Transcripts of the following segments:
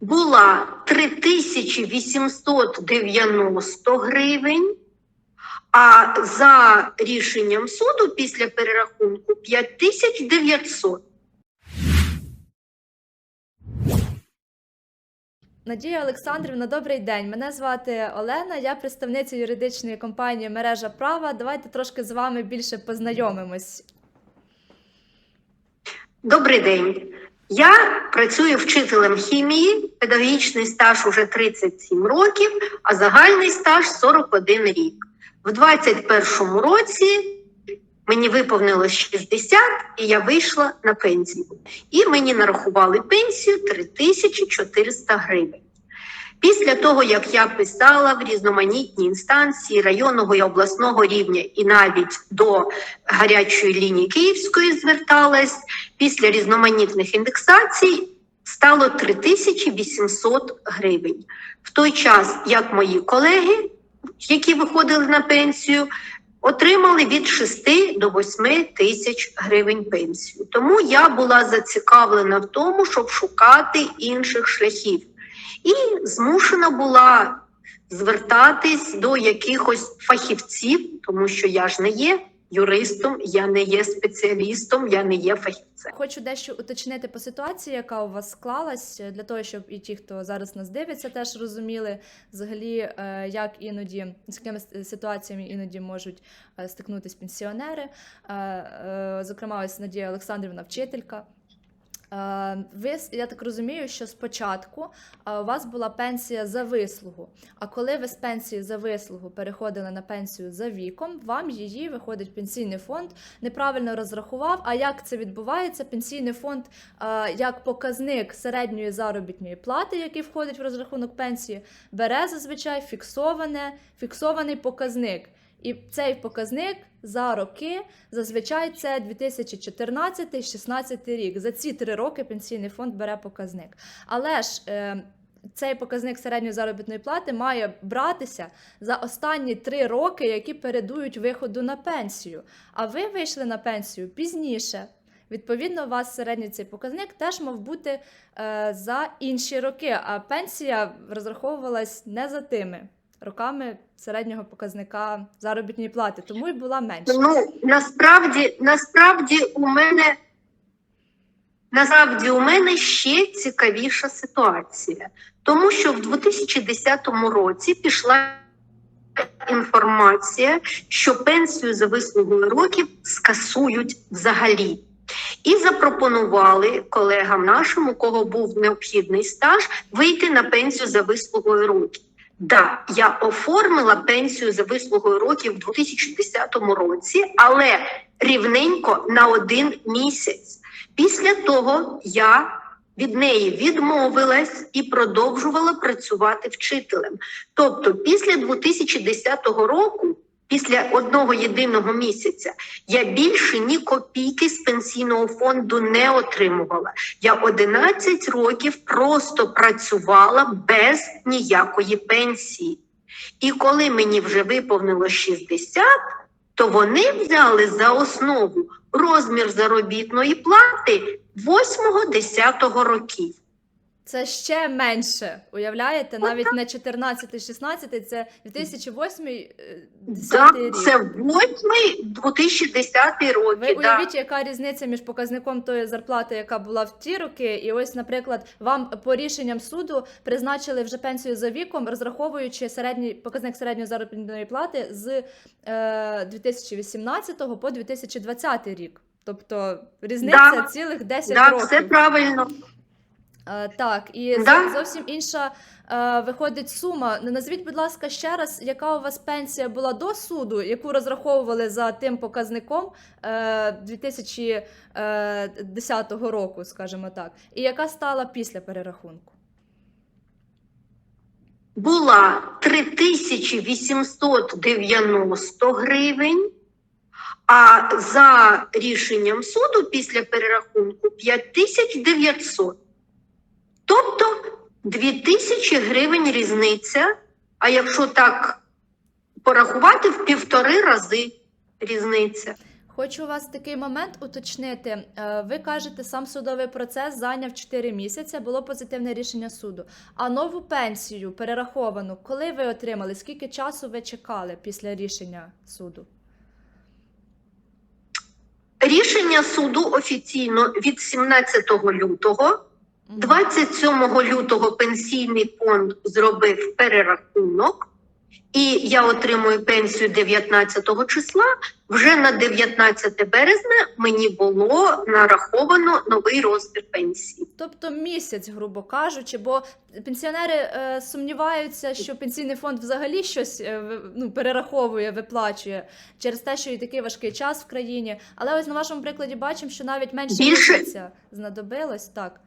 була 3890 гривень, а за рішенням суду після перерахунку 5900. Надія Олександрівна, добрий день. Мене звати Олена, я представниця юридичної компанії Мережа права. Давайте трошки з вами більше познайомимось. Добрий день. Я працюю вчителем хімії, педагогічний стаж уже 37 років, а загальний стаж 41 рік. В 21 році мені виповнилось 60, і я вийшла на пенсію. І мені нарахували пенсію 3400 гривень. Після того, як я писала в різноманітні інстанції районного і обласного рівня, і навіть до гарячої лінії Київської зверталась, після різноманітних індексацій стало 3800 гривень. В той час, як мої колеги, які виходили на пенсію, отримали від 6 до 8 тисяч гривень пенсію. Тому я була зацікавлена в тому, щоб шукати інших шляхів. І змушена була звертатись до якихось фахівців, тому що я ж не є юристом, я не є спеціалістом, я не є фахівцем. Хочу дещо уточнити по ситуації, яка у вас склалась, для того, щоб і ті, хто зараз нас дивиться, теж розуміли взагалі, е, як іноді з якими ситуаціями іноді можуть е, стикнутися пенсіонери. Е, е, Зокрема, ось Надія Олександрівна, вчителька. Е, Ви, я так розумію, що спочатку е, у вас була пенсія за вислугу. А коли ви з пенсії за вислугу переходили на пенсію за віком, вам її виходить пенсійний фонд неправильно розрахував. А як це відбувається? Пенсійний фонд е, як показник середньої заробітної плати, який входить в розрахунок пенсії, бере зазвичай фіксоване, фіксований показник. І цей показник за роки зазвичай це 2014-16 рік. За ці три роки пенсійний фонд бере показник. Але ж е, цей показник середньої заробітної плати має братися за останні три роки, які передують виходу на пенсію. А ви вийшли на пенсію пізніше. Відповідно, у вас середній цей показник теж мав бути е, за інші роки, а пенсія розраховувалась не за тими роками середнього показника заробітної плати, тому й була менша. Ну насправді, насправді у мене насправді у мене ще цікавіша ситуація, тому що в 2010 році пішла інформація, що пенсію за вислугою років скасують взагалі. І запропонували колегам нашим, у кого був необхідний стаж, вийти на пенсію за вислугою років. Да, я оформила пенсію за вислугою років в 2010 році, але рівненько на один місяць. Після того я від неї відмовилась і продовжувала працювати вчителем. Тобто, після 2010 року, після одного єдиного місяця, я більше ні копійки з пенсійного фонду не отримувала. Я 11 років просто працювала без ніякої пенсії. І коли мені вже виповнило 60, то вони взяли за основу розмір заробітної плати 8-10 років. Це ще менше. Уявляєте, навіть не 14-16, це 2008 е, 10 Да, рік. це 8 2010 роки. Ви да. яка різниця між показником тої зарплати, яка була в ті роки, і ось, наприклад, вам по рішенням суду призначили вже пенсію за віком, розраховуючи середній показник середньої заробітної плати з е, 2018 по 2020 рік. Тобто різниця Да. цілих 10 Да, років. все правильно. Е, так, і Да. зовсім інша е, виходить сума. Назвіть, будь ласка, ще раз, яка у вас пенсія була до суду, яку розраховували за тим показником е, 2010 року, скажімо так, і яка стала після перерахунку? була 3890 гривень, а за рішенням суду після перерахунку 5900. Тобто 2000 гривень різниця, а якщо так порахувати, в півтори рази різниця. Хочу у вас такий момент уточнити. Е, Ви кажете, сам судовий процес зайняв 4 місяці, було позитивне рішення суду. А нову пенсію перераховану, коли ви отримали? Скільки часу ви чекали після рішення суду? Рішення суду офіційно від 17 лютого. Мгм. 27 лютого пенсійний фонд зробив перерахунок, і я отримую пенсію 19 числа. Вже на 19 березня мені було нараховано новий розмір пенсії. Тобто місяць, грубо кажучи, бо пенсіонери е, сумніваються, що пенсійний фонд взагалі щось е, ну, перераховує, виплачує через те, що і такий важкий час в країні. Але ось на вашому прикладі бачимо, що навіть менше Більше- місяця знадобилось так.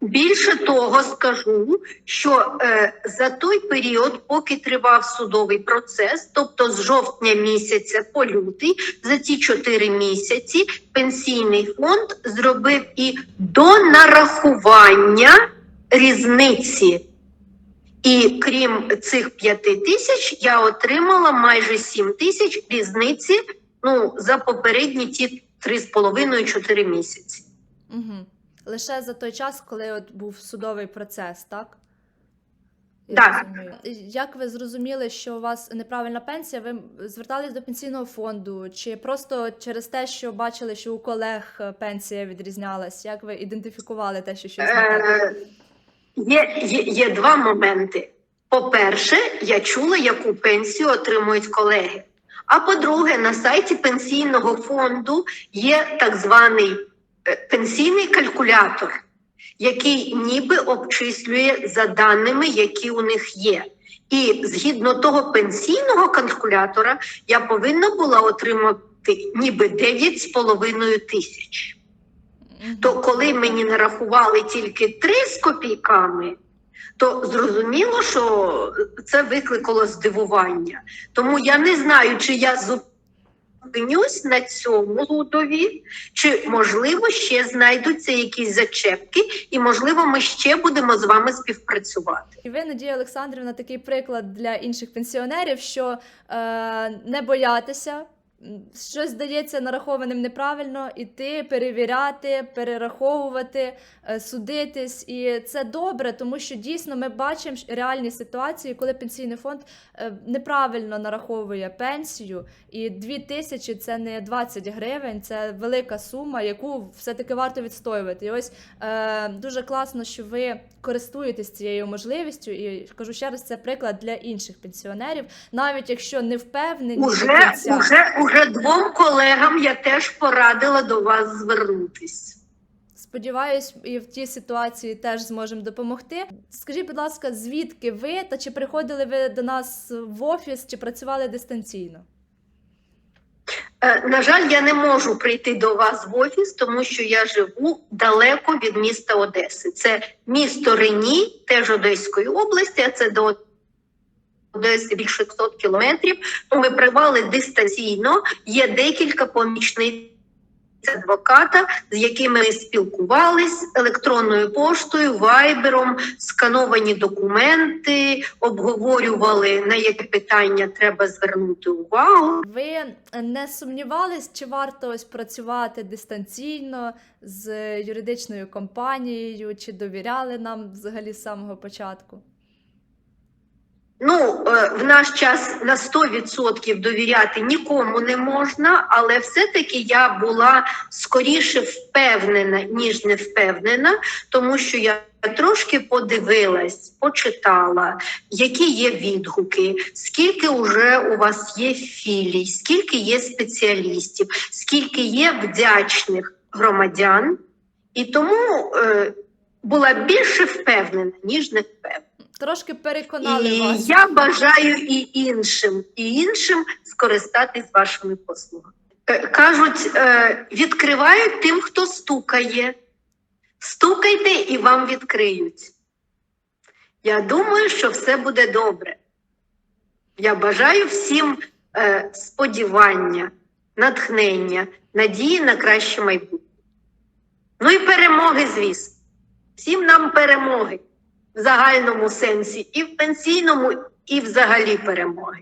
Більше того, скажу, що е, за той період, поки тривав судовий процес, тобто з жовтня місяця по лютий, за ці чотири місяці пенсійний фонд зробив і до нарахування різниці. І крім цих п'яти тисяч, я отримала майже сім тисяч різниці ну, за попередні ті три з половиною чотири місяці. Угу. Лише за той час, коли от був судовий процес, так? Я Так. розумію. Як ви зрозуміли, що у вас неправильна пенсія? Ви звертались до пенсійного фонду, чи просто через те, що бачили, що у колег е, пенсія відрізнялась? Як ви ідентифікували те, що щось? Е, Є, є, є два моменти. По-перше, я чула, яку пенсію отримують колеги. А по-друге, на сайті пенсійного фонду є так званий пенсійний калькулятор, який ніби обчислює за даними, які у них є. І згідно того пенсійного калькулятора, я повинна була отримати ніби 9,5 тисяч. То коли мені нарахували тільки три з копійками, то зрозуміло, що це викликало здивування. Тому я не знаю, чи я зупинюсь на цьому лудові, чи можливо ще знайдуться якісь зачепки, і можливо, ми ще будемо з вами співпрацювати. І ви, Надія Олександрівна, такий приклад для інших пенсіонерів, що е, не боятися. Щось здається нарахованим неправильно, іти, перевіряти, перераховувати, е, судитись. І це добре, тому що дійсно ми бачимо реальні ситуації, коли пенсійний фонд е, неправильно нараховує пенсію, і 2 тисячі це не 20 гривень, це велика сума, яку все-таки варто відстоювати. І ось е, дуже класно, що ви користуєтесь цією можливістю, і кажу ще раз, це приклад для інших пенсіонерів, навіть якщо не впевнені Уже, кінця. уже, уже двом колегам я теж порадила до вас звернутись. Сподіваюсь, і в тій ситуації теж зможемо допомогти. Скажіть, будь ласка, звідки ви та чи приходили ви до нас в офіс, чи працювали дистанційно? Е, На жаль, я не можу прийти до вас в офіс, тому що я живу далеко від міста Одеси. Це місто Рені, теж Одеської області, а це до Одеси більше 100 кілометрів. Ми приймали дистанційно. Є декілька помічниць адвоката, з якими ми спілкувались електронною поштою, вайбером, скановані документи, обговорювали на яке питання треба звернути увагу. Ви не сумнівались, чи варто ось працювати дистанційно з юридичною компанією, чи довіряли нам взагалі з самого початку? Ну, е, в наш час на 100% довіряти нікому не можна, але все-таки я була скоріше впевнена, ніж не впевнена, тому що я трошки подивилась, почитала, які є відгуки, скільки вже у вас є філій, скільки є спеціалістів, скільки є вдячних громадян, і тому е, була більше впевнена, ніж не впевнена. Трошки переконали І вас. я бажаю і іншим, і іншим скористатись вашими послугами. Е, Кажуть, е, відкривають тим, хто стукає. Стукайте і вам відкриють. Я думаю, що все буде добре. Я бажаю всім е, сподівання, натхнення, надії на краще майбутнє. Ну і перемоги, звісно. Всім нам перемоги загальному сенсі, і в пенсійному, і взагалі перемоги.